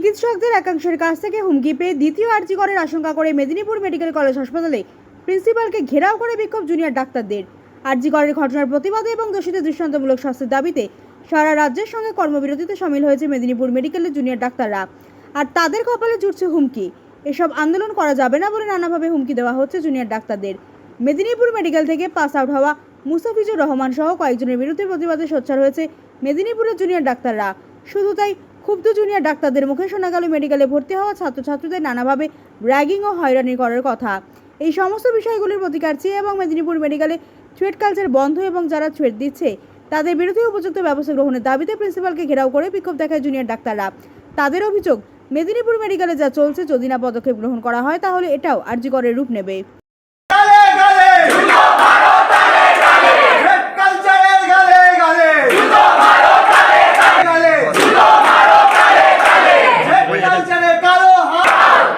চিকিৎসকদের একাংশের কাছ থেকে হুমকি পেয়ে দ্বিতীয় আর্জি করার আশঙ্কা করে মেদিনীপুর মেডিকেল কলেজ হাসপাতালে প্রিন্সিপালকে ঘেরাও করে বিক্ষোভ জুনিয়র ডাক্তারদের। আর্জি করের ঘটনার প্রতিবাদে এবং দোষীদের দৃষ্টান্তমূলক শাস্তির দাবিতে সারা রাজ্যের সঙ্গে কর্মবিরতিতে সামিল হয়েছে মেদিনীপুর মেডিকেলের জুনিয়র ডাক্তাররা। আর তাদের কপালে জুটছে হুমকি। এসব আন্দোলন করা যাবে না বলে নানাভাবে হুমকি দেওয়া হচ্ছে জুনিয়র ডাক্তারদের। মেদিনীপুর মেডিকেল থেকে পাস আউট হওয়া মুস্তাফিজুর রহমান সহ কয়েকজনের বিরুদ্ধে প্রতিবাদে সোচ্চার হয়েছে মেদিনীপুরের জুনিয়র ডাক্তাররা। শুধু তাই ক্ষুব্ধ জুনিয়র ডাক্তারদের মুখে শোনা গেল মেডিকেলে ভর্তি হওয়া ছাত্রছাত্রীদের নানাভাবে র্যাগিং ও হয়রানি করার কথা। এই সমস্ত বিষয়গুলির প্রতিকার চেয়ে এবং মেদিনীপুর মেডিকেলে থ্রেড কালচার বন্ধ এবং যারা থ্রেড দিচ্ছে, তাদের বিরুদ্ধে উপযুক্ত ব্যবস্থা গ্রহণের দাবিতে প্রিন্সিপালকে ঘেরাও করে বিক্ষোভ দেখায় জুনিয়র ডাক্তাররা। তাদের অভিযোগ, মেদিনীপুর মেডিকেলে যা চলছে যদি না পদক্ষেপ গ্রহণ করা হয় তাহলে এটাও আর্যিকরের রূপ নেবে গালে গালে জুতো মারো তালে গালে রেড কালচারের গালে গালে জুতো মারো তালে গালে জুতো মারো তালে গালে রেড কালচারের কালো হাত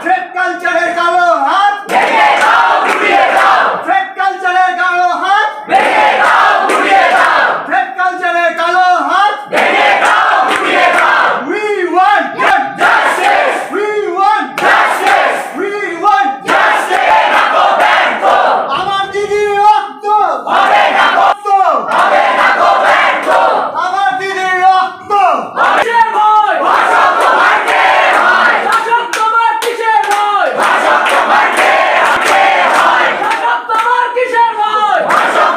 রেড কালচারের কালো হাত ভেঙে দাও গুড়িয়ে দাও রেড কালচারের কালো হাত ভেঙে দাও গুড়িয়ে দাও রেড কালচারের কালো হাত ভেঙে দাও গুড়িয়ে দাও we want justice we want justice we want justice আমার দিদির রক্ত হবে না রক্ত হবে না তো ব্যর্থ আমার দিদির রক্ত কিসের ভয় ভাষা তোমার কে হয় ভাষা তোমার কিসের ভয় ভাষা তোমার কে হয় ভাষা তোমার কিসের ভয় প্রথম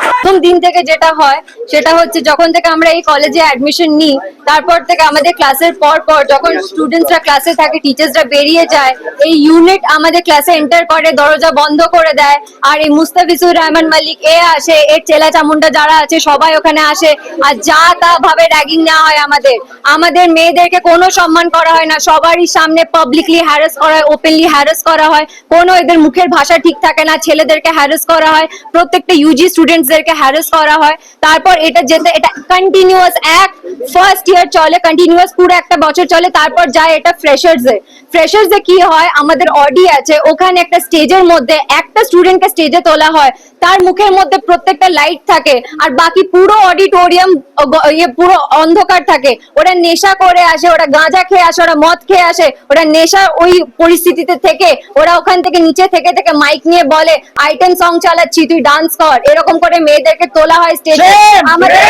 দিন থেকে যেটা হয়, সেটা হচ্ছে যখন থেকে আমরা এই কলেজে অ্যাডমিশন নিই, তারপর থেকে আমাদের ক্লাসের পর পর যখন স্টুডেন্টসরা ক্লাসে থাকে টিচার্সরা বেরিয়ে যায়, এই ইউনিট আমাদের ক্লাসে এন্টার করে, দরজা বন্ধ করে দেয়, আর এই মুস্তাফিজুর রহমান মালিক এ আসে, এর চেলা চামুন্ডা যারা আছে, সবাই ওখানে আসে, আর যা তা ভাবে র্যাগিং নেওয়া হয় আমাদের। আমাদের মেয়েদেরকে কোনো সম্মান করা হয় না, সবারই সামনে পাবলিকলি হ্যারাস করা হয় ওপেনলি হ্যারাস করা হয়, কোনো এদের মুখের ভাষা ঠিক থাকে না, ছেলেদেরকে হ্যারাস করা হয়, প্রত্যেকটা ইউজি স্টুডেন্টসদেরকে হ্যারাস করা হয়। তারপর এটা যেতে এটা কন্টিনিউয়াস এক ফার্স্ট ইয়ার চলে কন্টিনিউয়াস পুরো একটা বছর চলে তারপর যায় এটা ফ্রেশার্স এ। ফ্রেশার্স এ কি হয়? আমাদের অডি আছে ওখানে একটা স্টেজের মধ্যে একটা স্টুডেন্টকে স্টেজে তোলা হয়। তার মুখের মধ্যে প্রত্যেকটা লাইট থাকে আর বাকি পুরো অডিটোরিয়াম ইয়ে পুরো অন্ধকার থাকে। ওরা নেশা করে আসে ওরা গাঁজা খেয়ে আসে ওরা মদ খেয়ে আসে ওরা নেশা ওই পরিস্থিতিতে থেকে ওরা ওখান থেকে নিচে থেকে থেকে মাইক নিয়ে বলে আইটেম সং চালাচ্ছি তুই ডান্স কর। এরকম করে মেয়েদেরকে তোলা হয় স্টেজে আমাদের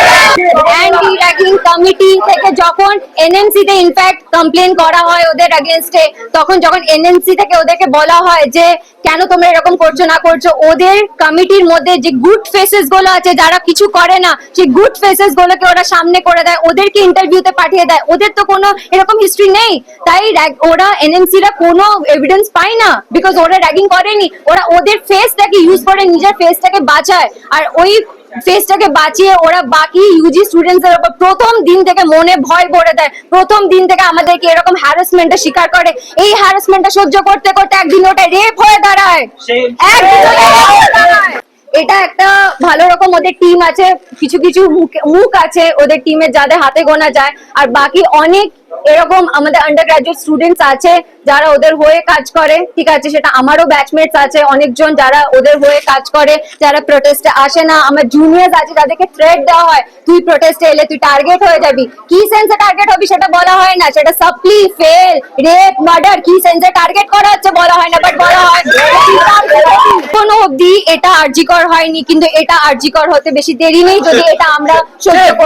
অ্যান্টি র্যাগিং কমিটি থেকে যখন এনএমসি তে ইনফ্যাক্ট কমপ্লেন করা হয় ওদের এগেনস্টে তখন যখন এনএমসি থেকে ওদেরকে বলা হয় যে, কেন তোমরা এরকম করছ, না করছ? ওদের কমিটির মধ্যে যে গুড ফেসেসগুলো আছে, যারা কিছু করে না, সেই গুড ফেসেস গুলোকে ওরা সামনে করে দেয়, ওদেরকে ইন্টারভিউতে পাঠিয়ে দেয়। ওদের তো কোনো এরকম হিস্ট্রি নেই। তাই ওরা এনএমসি রা কোনো এভিডেন্স পায় না বিকজ ওরা র্যাগিং করেনি। ওরা ওদের ফেসটাকে ইউজ করে নিজের ফেসটাকে বাঁচায়। আর ওই ফেসটাকে বাঁচিয়ে ওরা বাকি ইউজি স্টুডেন্টস এর উপর প্রথম দিন থেকে মনে ভয় ভরে দেয়। প্রথম দিন থেকে আমাদেরকে এরকম হ্যারাসমেন্টের শিকার করে। এই হ্যারাসমেন্টটা সহ্য করতে করতে একদিন ওটা রেপ হয়ে দাঁড়ায়। এটা একটা ভালো রকম ওদের টিম আছে। কিছু কিছু মুখ- মুখ আছে ওদের টিমের যাদের হাতে গোনা যায়। আর বাকি অনেক এরকম আমাদের আন্ডার গ্রাজুয়েট স্টুডেন্টস আছে যারা ওদের হয়ে কাজ করে ঠিক আছে? সেটা আমারও ব্যাচমেটস আছে অনেকজন যারা ওদের হয়ে কাজ করে যারা প্রোটেস্টে আসে না। আমার জুনিয়র্স আছে যাদেরকে থ্রেট দেওয়া হয় তুই প্রোটেস্টে এলে তুই টার্গেট হয়ে যাবি। কি সেন্সে টার্গেট হবি সেটা বলা হয় না। সেটা সাপ্লি ফেল রেপ মার্ডার কি সেন্সে টার্গেট করা হচ্ছে বলা হয় না বাট বলা হয় কোনো অবধি এটা আর্জিকর হয়নি। কিন্তু এটা আর্জিকর হতে বেশি দেরি নেই যদি এটা আমরা সহ্য।